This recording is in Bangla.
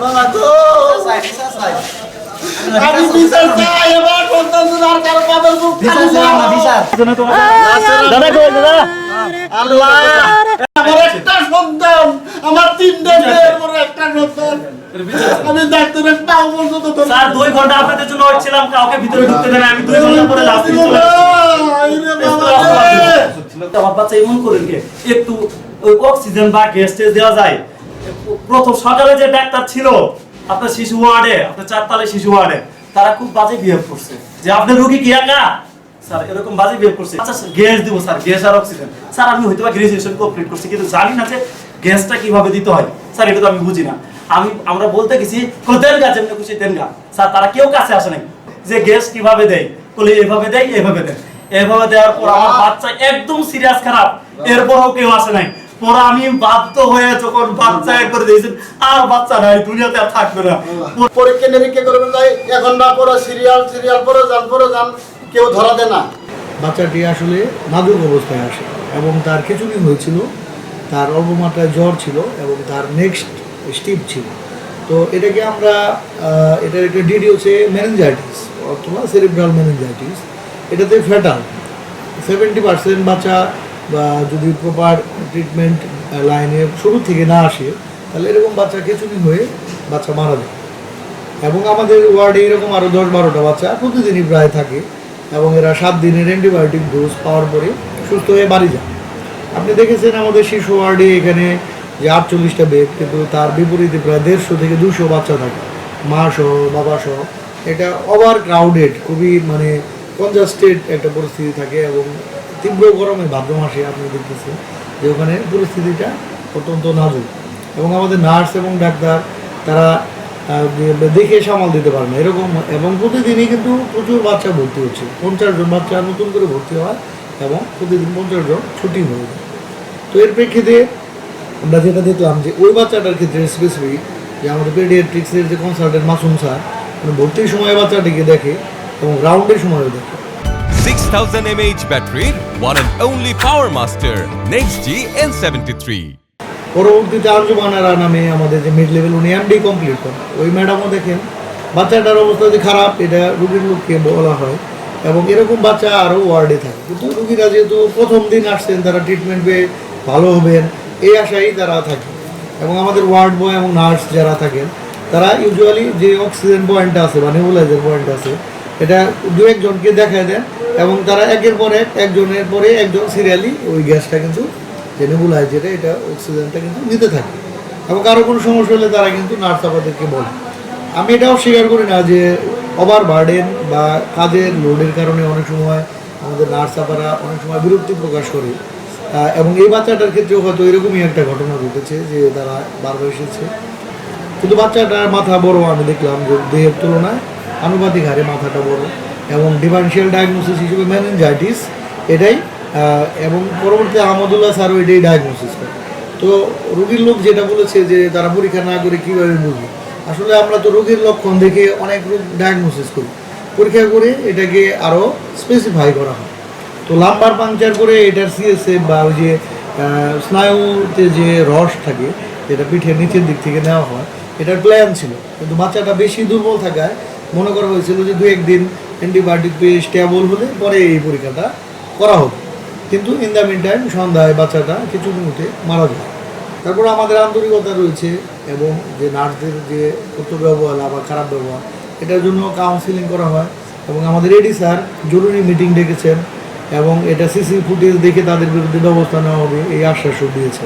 বাবা গো আমি বিচার চাই এবার সন্তান আর কারও পাবেন মুখ খালি না। দাদা কই দাদা আল্লাহ আমার একটা সন্তান আমার তিনটে মেয়ের পরে একটা সন্তান আমি ডাক্তারের পাও পর্যন্ত ধরতে স্যার দুই ঘণ্টা আপনাদের জন্য ওয়েট কাউকে ভিতরে ঢুকতে দেন আমি ঘণ্টা পরে লাস্ট বাচ্চা এমন করেন কি? একটু ওই অক্সিজেন বা গ্যাস দেওয়া যায়। প্রথম সকালে যে ডাক্তার ছিল, আপনার শিশু ওয়ার্ডে, আপনার চারতলায় শিশু ওয়ার্ডে, তারা খুব বাজে বিহেভ করছে। যে আপনার রোগী কি একা? স্যার, এরকম বাজে বিহেভ করছে। আচ্ছা গ্যাস দিব, স্যার, গ্যাস আর অক্সিজেন। স্যার, আমি হয়তো গ্রাজুয়েশন কমপ্লিট করছি, কিন্তু জানি না যে গ্যাসটা কীভাবে দিতে হয়। স্যার, এটা তো আমি বুঝি না। আমি, আমরা বলতে গেছি কোনো গা যেমনি খুশি দেন গা স্যার, তারা কেউ কাছে আসে নাই। যে গ্যাস কীভাবে দেয়? বলে, এভাবে দেয় এভাবে দেয়। এভাবে দেওয়ার পর আমার বাচ্চা একদম সিরিয়াস খারাপ। এরপরও কেউ আসে নাই। পরে আমি বাধ্য হয়ে যখন বাচ্চা এ করে দিয়েছেন আর বাচ্চা নাই দুনিয়াতে আর থাকবে না। পরীক্ষা নিরীক্ষা করবেন তাই এখন না পড়া সিরিয়াল সিরিয়াল পরে যান পরে যান কেউ ধরা দেয় না। বাচ্চাটি আসলে নাজুক অবস্থায় আসে এবং তার কিছুদিন হয়েছিল তার অল্প মাত্রায় জ্বর ছিল এবং তার নেক্সট স্টিপ ছিল। তো এটাকে আমরা এটার একটা ডিডি হচ্ছে মেনেঞ্জাইটিস অথবা সেরিব্রাল মেনেঞ্জাইটিস এটাতে ফ্যাটাল সেভেন্টি পার্সেন্ট বাচ্চা বা যদি প্রপার ট্রিটমেন্ট লাইনে শুরু থেকে না আসে, তাহলে এরকম বাচ্চা কিছুদিন হয়ে বাচ্চা মারা যায়। এবং আমাদের ওয়ার্ডে এরকম আরও দশ বারোটা বাচ্চা প্রতিদিনই প্রায় থাকে, এবং এরা সাত দিনের অ্যান্টিবায়োটিক ডোজ পাওয়ার পরে সুস্থ হয়ে বাড়ি যায়। আপনি দেখেছেন আমাদের শিশু ওয়ার্ডে এখানে যে আটচল্লিশটা বেড কিন্তু তার বিপরীতে প্রায় দেড়শো থেকে দুশো বাচ্চা থাকে। মা সহ, বাবা সহ। এটা ওভার ক্রাউডেড খুবই মানে কনজাস্টেড একটা পরিস্থিতি থাকে, এবং তীব্র গরমে ভাদ্র মাসে আপনি দেখতেছেন যে ওখানে পরিস্থিতিটা অত্যন্ত নাজুক। এবং আমাদের নার্স এবং ডাক্তার, তারা দেখে সামাল দিতে পারে না এরকম। এবং প্রতিদিনই কিন্তু প্রচুর বাচ্চা ভর্তি হচ্ছে। পঞ্চাশ জন বাচ্চা নতুন করে ভর্তি হয় এবং প্রতিদিন পঞ্চাশ জন ছুটি হয়ে যায়। তো এর প্রেক্ষিতে আমরা যেটা দেখলাম যে ওই বাচ্চাটার ক্ষেত্রে স্পেসিফিক যে আমাদের পেডিয়াট্রিক্সের যে কনসালটেন্ট মাসুম স্যার ভর্তির সময় বাচ্চাটিকে দেখে এবং রাউন্ডের সময়ও দেখে। 6000 mAh battery, one and only Power Master, Next G N73. পরবর্তীতে আঞ্জুমানারা নামে আমাদের যে মিড লেভেল উনি এমডি কমপ্লিট করেন। ওই ম্যাডামও দেখেন বাচ্চাটার অবস্থা যে খারাপ এটা রুগীর লোককে বলা হয়। এবং এরকম বাচ্চা আরও ওয়ার্ডে থাকে। কিন্তু রুগীরা যেহেতু প্রথম দিন আসছেন তারা ট্রিটমেন্ট পেয়ে ভালো হবেন এই আশাই তারা থাকে। এবং আমাদের ওয়ার্ড বয় এবং নার্স যারা থাকেন তারা ইউজুয়ালি যে অক্সিজেন পয়েন্ট আছে বা নেবুলাইজার পয়েন্ট আছে এটা দু একজনকে দেখায় দেন এবং তারা একের পর এক, একজনের পরে একজন সিরিয়ালি ওই গ্যাসটা কিন্তু যে নেবুলাইজ যেটা, এটা অক্সিজেনটা কিন্তু নিতে থাকে। এবং কারও কোনো সমস্যা হলে তারা কিন্তু নার্স আমাদেরকে বলে। আমি এটাও স্বীকার করি না যে ওভার বার্ডেন বা কাজের লোডের কারণে অনেক সময় আমাদের নার্স আপারা অনেক সময় বিরক্তি প্রকাশ করে। এবং এই বাচ্চাটার ক্ষেত্রেও হয়তো এরকমই একটা ঘটনা ঘটেছে যে তারা বারবার এসেছে। কিন্তু বাচ্চাটার মাথা বড়, আমি দেখলাম যে দেহের তুলনায় আনুপাতিক হারে মাথাটা বড় এবং ডিফারেন্সিয়াল ডায়াগনোসিস হিসেবে ম্যানেঞ্জাইটিস এটাই এবং পরবর্তীতে আহমদুল্লাহ স্যারও এটাই ডায়াগনোসিস করে। তো রোগীর লোক যেটা বলেছে যে তারা পরীক্ষা না করে কীভাবে বুঝবে? আসলে আমরা তো রোগীর লক্ষণ দেখে অনেক রোগ ডায়াগনোসিস করি। পরীক্ষা করে এটাকে আরও স্পেসিফাই করা হয়। তো লাম্বার পাংচার করে এটার সিএসএফ বা ওই যে স্নায়ুতে যে রস থাকে, যেটা পিঠের নিচের দিক থেকে নেওয়া হয়, এটার প্ল্যান ছিল। কিন্তু বাচ্চাটা বেশি দুর্বল থাকায় মনে করা হয়েছিল যে দু একদিন অ্যান্টিবায়োটিক পেয়ে স্টেবল হলে পরে এই পরীক্ষাটা করা হবে। কিন্তু ইন দ্য মিন টাইম সন্ধ্যায় বাচ্চাটা কিছু মিনিটে মারা যায় তারপর আমাদের আন্তরিকতা রয়েছে এবং যে নার্সদের যে ব্যবহার বা খারাপ ব্যবহার, এটার জন্য কাউন্সিলিং করা হয় এবং আমাদের এডি স্যার জরুরি মিটিং ডেকেছেন এবং এটা সিসি ফুটেজ দেখে তাদের বিরুদ্ধে ব্যবস্থা নেওয়া হবে এই আশ্বাসও দিয়েছে